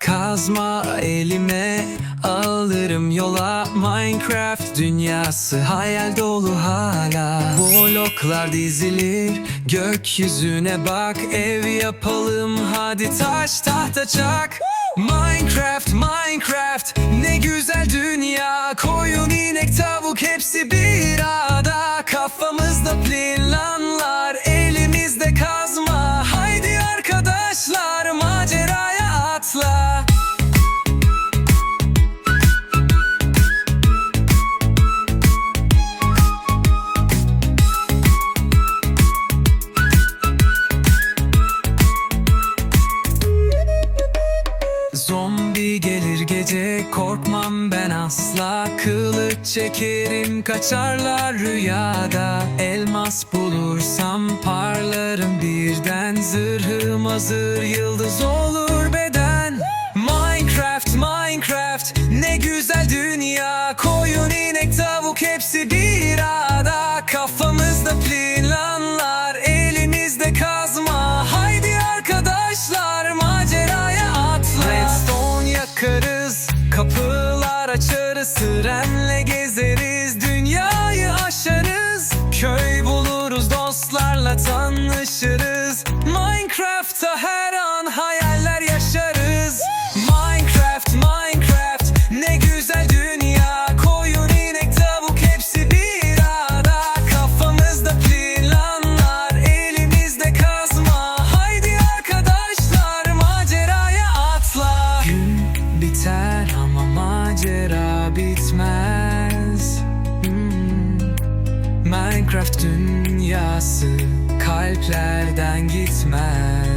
Kazma elime alırım yola. Minecraft dünyası hayal dolu hala. Bloklar dizilir gökyüzüne bak. Ev yapalım hadi taş tahta çak. Minecraft Minecraft ne güzel dünya Zombi gelir gece korkmam ben asla. Kılıç çekerim kaçarlar rüyada. Elmas bulursam parlarım birden. Zırhım hazır yıldız olur Sirenle gezeriz dünyayı aşarız. Köy buluruz dostlarla tanışırız Minecraft dünyası kalplerden gitmez